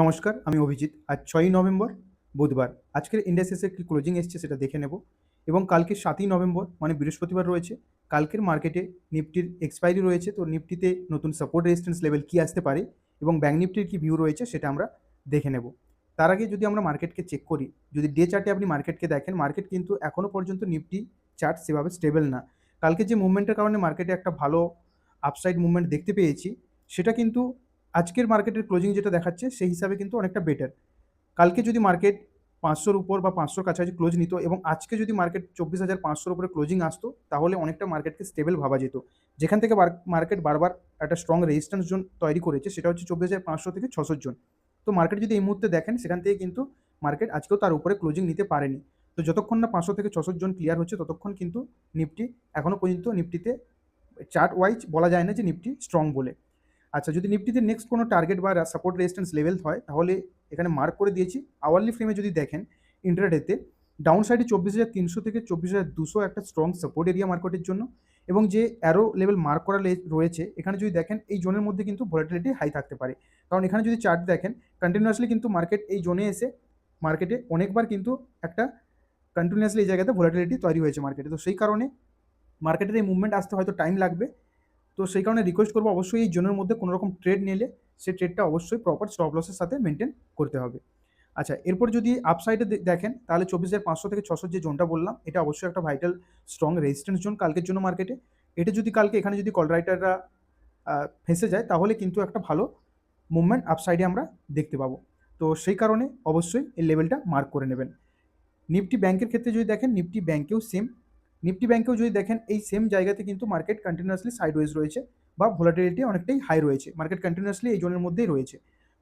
নমস্কার, আমি অভিজিৎ। আজ ছয়ই নভেম্বর, বুধবার। আজকের ইন্ডাস্ট্রিসের কি ক্লোজিং এসছে সেটা দেখে নেব। এবং কালকে সাতই নভেম্বর মানে বৃহস্পতিবার রয়েছে, কালকের মার্কেটে নিফটির এক্সপায়ারি রয়েছে। তো নিফটিতে নতুন সাপোর্ট রেজিস্ট্যান্স লেভেল কী আসতে পারে এবং ব্যাঙ্ক নিফটির কী ভিউ রয়েছে সেটা আমরা দেখে নেব। তার আগে যদি আমরা মার্কেটকে চেক করি, যদি ডে চার্টে আপনি মার্কেটকে দেখেন মার্কেট কিন্তু এখনও পর্যন্ত নিফটি চার্ট সেভাবে স্টেবল না। কালকে যে মুভমেন্টের কারণে মার্কেটে একটা ভালো আপসাইড মুভমেন্ট দেখতে পেয়েছি, সেটা কিন্তু আজকের মার্কেটের ক্লোজিং যেটা দেখাচ্ছে, সেই হিসাবে কিন্তু অনেকটা বেটার কালকে যদি মার্কেট পাঁচশোর উপর বা পাঁচশোর কাছাকাছি ক্লোজ নিত এবং আজকে যদি মার্কেট চব্বিশ হাজার পাঁচশোর উপরে ক্লোজিং আসতো, তাহলে অনেকটা মার্কেটকে স্টেবল ভাবা যেত। যেখান থেকে মার্কেট বারবার একটা স্ট্রং রেজিস্ট্যান্স জোন তৈরি করেছে, সেটা হচ্ছে চব্বিশ হাজার পাঁচশো থেকে ছশোর জোন তো মার্কেট যদি এই মুহূর্তে দেখেন, সেখান থেকে কিন্তু মার্কেট আজকেও তার উপরে ক্লোজিং নিতে পারেনি। তো যতক্ষণ না পাঁচশো থেকে ছশোর জন ক্লিয়ার হচ্ছে, ততক্ষণ কিন্তু নিফটি এখনও পর্যন্ত নিফটিতে চার্ট ওয়াইজ বলা যায় না যে নিফটি স্ট্রং বলে। আচ্ছা যদি নিফটিতে নেক্সট কোনো টার্গেট বা সাপোর্ট রেজিস্ট্যান্স লেভেল হয়, তাহলে এখানে মার্ক করে দিয়েছি। আওয়ারলি ফ্রেমে যদি দেখেন ইন্টারডেতে ডাউন সাইডে চব্বিশ হাজার তিনশো থেকে চব্বিশ হাজার দুশো একটা স্ট্রং সাপোর্ট এরিয়া মার্কেটের জন্য এবং যে অ্যারো লেভেল মার্ক করা রয়েছে, এখানে যদি দেখেন, এই জোনের মধ্যে কিন্তু ভোলাটিলিটি হাই থাকতে পারে। কারণ এখানে যদি চার্ট দেখেন কন্টিনিউয়াসলি কিন্তু মার্কেট এই জোনে এসে মার্কেটে অনেকবার কিন্তু একটা কন্টিনিউয়াসলি এই জায়গাতে ভোলাটিলিটি তৈরি হয়েছে মার্কেটে তো সেই কারণে মার্কেটের এই মুভমেন্ট আসতে হয়তো টাইম লাগবে। তো সেই কারণে রিকোয়েস্ট করব অবশ্যই এই জোনের মধ্যে কোনো রকম ট্রেড নিলে সেই ট্রেডটা অবশ্যই প্রপার স্টপ লসের সাথে মেনটেন করতে হবে। আচ্ছা এরপর যদি আপসাইডে দেখেন, তাহলে চব্বিশ হাজার পাঁচশো থেকে ছশোর যে জোনটা বললাম, এটা অবশ্যই একটা ভাইটাল স্ট্রং রেজিস্ট্যান্স জোন কালকের জন্য মার্কেটে এটা যদি কালকে, এখানে যদি কল রাইটাররা ফেসে যায়, তাহলে কিন্তু একটা ভালো মুভমেন্ট আপসাইডে আমরা দেখতে পাবো। তো সেই কারণে অবশ্যই এই লেভেলটা মার্ক করে নেবেন। নিফটি ব্যাংকের ক্ষেত্রে যদি দেখেন, নিফটি ব্যাংকেও সেম নিফটি ব্যাংকেও যদি দেখেন, এই সেম জায়গাতে কিন্তু মার্কেট কন্টিনিউয়াসলি সাইডওয়েজ রয়েছে বা ভোলাটিলিটি অনেকটাই হাই রয়েছে। মার্কেট কন্টিনিউয়াসলি এই জোনের মধ্যেই রয়েছে।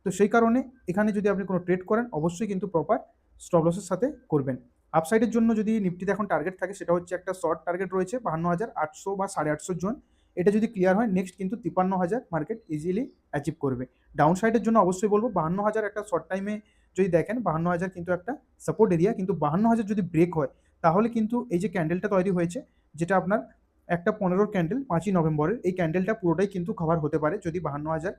তো সেই কারণে এখানে যদি আপনি কোনো ট্রেড করেন, অবশ্যই কিন্তু প্রপার স্টপ লসের সাথে করবেন। আপসাইডের জন্য যদি নিফটিতে এখন টার্গেট থাকে, সেটা হচ্ছে একটা শর্ট টার্গেট রয়েছে, বাহান্ন হাজার আটশো বা সাড়ে আটশোর জোন। এটা যদি ক্লিয়ার হয় নেক্সট কিন্তু তিপান্ন হাজার মার্কেট ইজিলি অ্যাচিভ করবে। ডাউন সাইডের জন্য অবশ্যই বলব, বাহান্ন হাজার একটা শর্ট টাইমে যদি দেখেন, বাহান্ন হাজার কিন্তু একটা সাপোর্ট এরিয়া কিন্তু বাহান্ন হাজার যদি ব্রেক হয় তাহলে কিন্তু এই যে ক্যান্ডেলটা তৈরি হয়েছে, যেটা আপনার একটা পনেরোর ক্যান্ডেল পাঁচই নভেম্বরের, এই ক্যান্ডেলটা পুরোটাই কিন্তু কভার হতে পারে। যদি বাহান্ন হাজার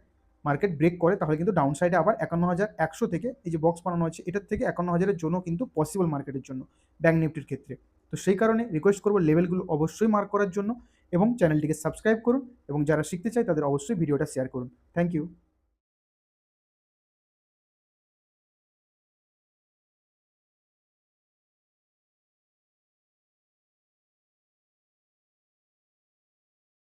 মার্কেট ব্রেক করে, তাহলে কিন্তু ডাউন সাইডে আবার একান্ন হাজার একশো থেকে এই যে বক্স বানানো হচ্ছে এটার থেকে একান্ন হাজারের জন্য কিন্তু পসিবল মার্কেটের জন্য ব্যাঙ্ক নিফটির ক্ষেত্রে। তো সেই কারণে রিকোয়েস্ট করব লেভেলগুলো অবশ্যই মার্ক করার জন্য এবং চ্যানেলটিকে সাবস্ক্রাইব করুন এবং যারা শিখতে চায়, তাদের অবশ্যই ভিডিওটা শেয়ার করুন। Thank you